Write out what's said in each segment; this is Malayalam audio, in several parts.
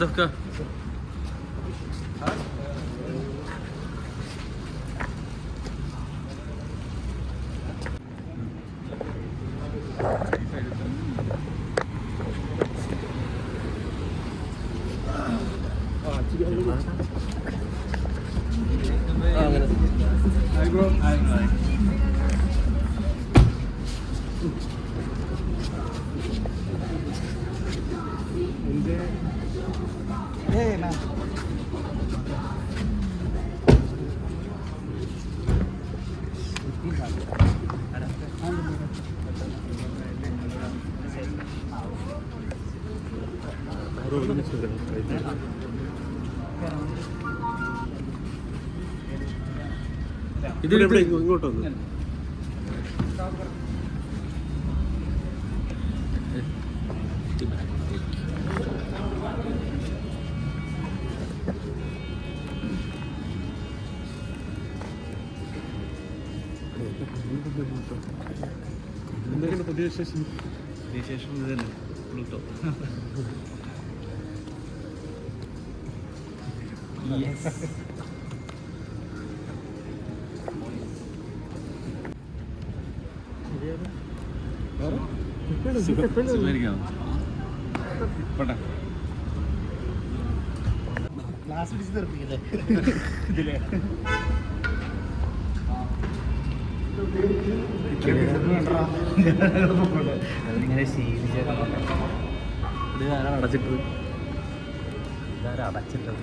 അൽതഫ്ക ഇത് ഇവിടെ ഇത് ഇങ്ങോട്ട് വന്നു? എന്തൊക്കെയാണ് പുതിയ വിശേഷം? വിശേഷം ഇത് തന്നെ പ്ലൂട്ടോ ക്ലാസ് പിടിച്ച് ഇത് അടച്ചിട്ടത്? ഇതാരും അടച്ചിട്ടത്?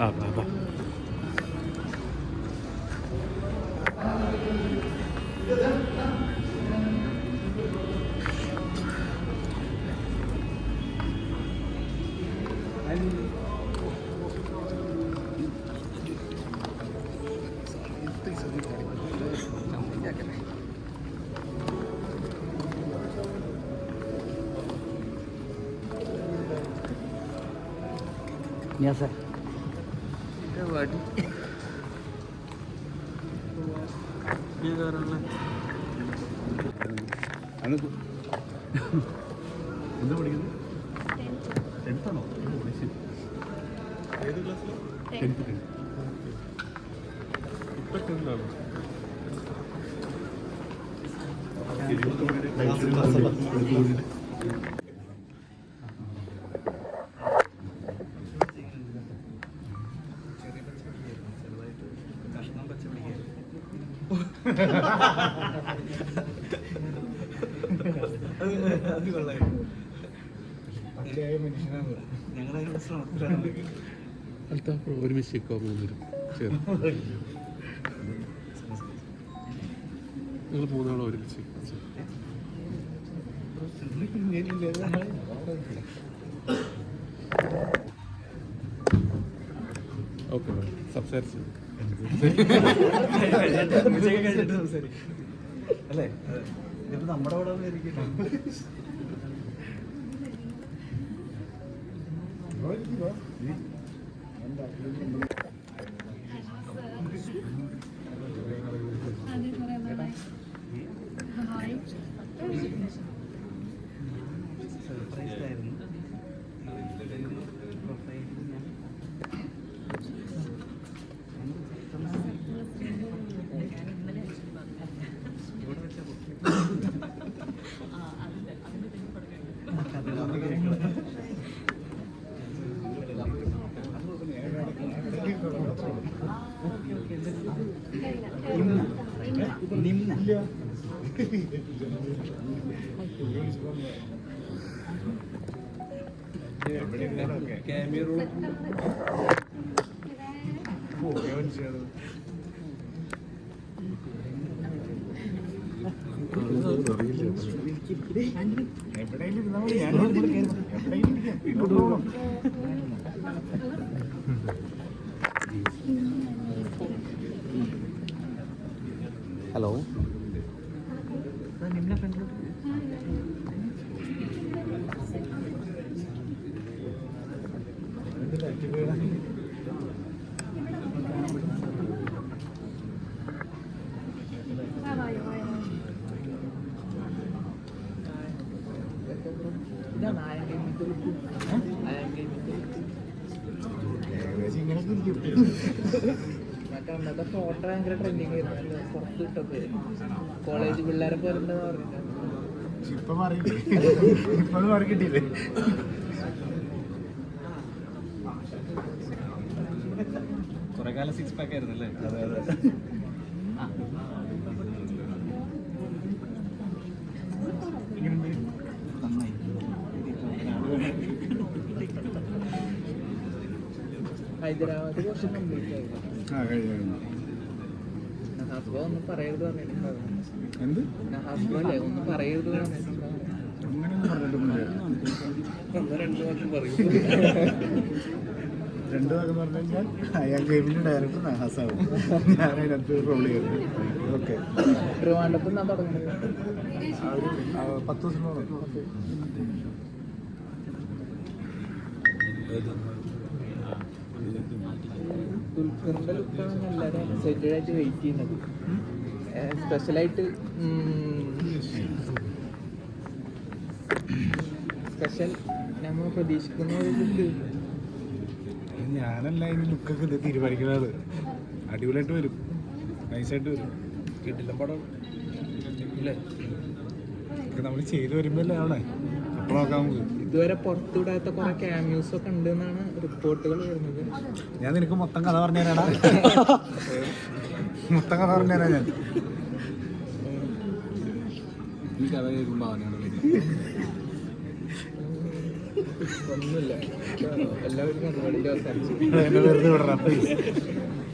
А, да, да. мясо സാർ എന്താ പഠിക്കുന്നത് ടെൻത്താണോ ഏത് ക്ലാസ്സിൽ ടെൻത്ത് ടെൻത്ത് ഇപ്പം ടെൻത്താണോ ഒരുമിച്ച് നിങ്ങൾ മൂന്നാളും ഒരുമിച്ച് ഓക്കെ സംസാരിച്ചു. അല്ലേ ഇതിപ്പോ നമ്മുടെ അവിടെ ഇരിക്കട്ടെ ഇവിടെ കയറും. എവിടെയെങ്കിലും അന്നത്തെ ഫോട്ടോ ഭയങ്കര ട്രെൻഡിങ് ആയിരുന്നു പുറത്ത് ഇട്ടത്. കോളേജ് പിള്ളേരെ പോലുണ്ടെന്ന് പറഞ്ഞിട്ട്. പക്ഷെ ഇപ്പൊ മാറിയില്ലേ? ഇപ്പൊ അത് മാറി കിട്ടിയില്ലേ? കുറെ കാലം സിക്സ് പാക്ക് ആയിരുന്നു അല്ലേ അതെ. അതെ നന്നായി. ഹൈദരാബാദ് കുറച്ച് കംപ്ലീറ്റ് ആയിരുന്നു ഒന്നും പറയരുത് പറഞ്ഞിട്ടുണ്ടായിരുന്നു ഒന്നും പറയരുത് പറഞ്ഞിട്ടുണ്ടായിരുന്നു രണ്ടു ഭാഗം പറഞ്ഞു കഴിഞ്ഞാൽ അയാൾ ഗെയിമിന്റെ ഡയറക്ടർ നഹാസാവും ഞാൻ അതിനകത്ത് റോൾ ചെയ്തു ഓക്കെ. പത്ത് ദിവസത്തോളം ദുൽഖറിന്റെ ലുക്കാണ് എല്ലാവരും എക്സൈറ്റഡ് ആയിട്ട് വെയിറ്റ് ചെയ്യുന്നത് സ്പെഷ്യലായിട്ട് സ്പെഷ്യൽ നമ്മൾ പ്രതീക്ഷിക്കുന്ന ഒരു ലുക്ക് ഞാനല്ല ഇനി ലുക്കൊക്കെ ഇത് തീരുമാനിക്കുന്നത്. അടിപൊളിയായിട്ട് വരും. നൈസായിട്ട് വരും. കിട്ടില്ല പടം. ഇല്ലേ നമ്മൾ ചെയ്തു വരുമ്പോഴല്ലേ ആവണേ? ഇതുവരെ പുറത്തുവിടാത്ത കുറെ ക്യാമ്യൂസ് ഒക്കെ ഉണ്ട് എന്നാണ് റിപ്പോർട്ടുകൾ വരുന്നത് ഞാൻ നിനക്ക് മൊത്തം കഥ പറഞ്ഞു തരാടാ മൊത്തം കഥ പറഞ്ഞു തരാം ഞാൻ ഈ കഥ കേൾക്കുമ്പോൾ അവനാണ്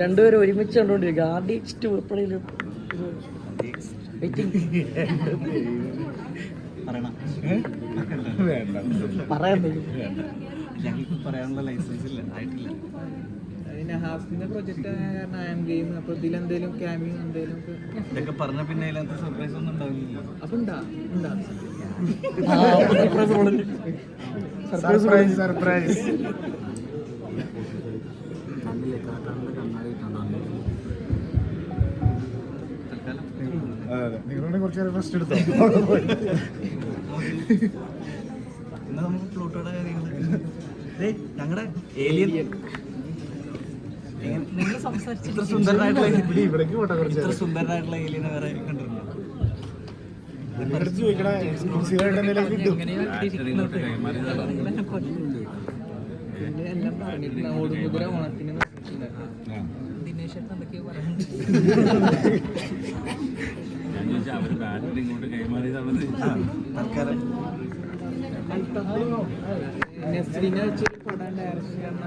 രണ്ടുപേരും ഒരുമിച്ച് കണ്ടോണ്ടിരിക്കുക ആദ്യം വെയിറ്റിംഗ് പറയണം. പറയാൻ ഞങ്ങൾക്ക് പറയാനുള്ള ലൈസൻസ് ഇല്ല. ആയിട്ടില്ല. നഹാസിന്റെ പ്രൊജക്ട് ആയ കാരണം ഐ എം ഗെയിം അപ്പൊ ഇതിലെന്തേലും ക്യാമിങ് എന്തേലും ഇതൊക്കെ പറഞ്ഞ പിന്നെ അതിനകത്ത് സർപ്രൈസ് ഒന്നും ഉണ്ടാവില്ല അപ്പൊ ഉണ്ടാ ഉണ്ടാ. സർപ്രൈസ് സർപ്രൈസ് നിങ്ങളുടെ കുറച്ച് നേരം റെസ്റ്റ് എടുത്തോ? ഇന്ന് നമുക്ക് പ്ലൂട്ടോയുടെ കാര്യങ്ങൾ ഞങ്ങളുടെ ഏലിയൻ നിങ്ങൾ സംസാരിച്ചു ഇത്ര സുന്ദരനായിട്ടുള്ള ഇത്ര. സുന്ദരനായിട്ടുള്ള ഏലിയനെ വേറെ കണ്ടിട്ടുണ്ടോ. ദിനേശ് എന്തൊക്കെയോ പറയുന്നുണ്ട്. ആ, തൽക്കാലം നെസ്ലിനെ വെച്ചൊരു പടം ഡയറക്ഷൻ ചെയ്യുന്ന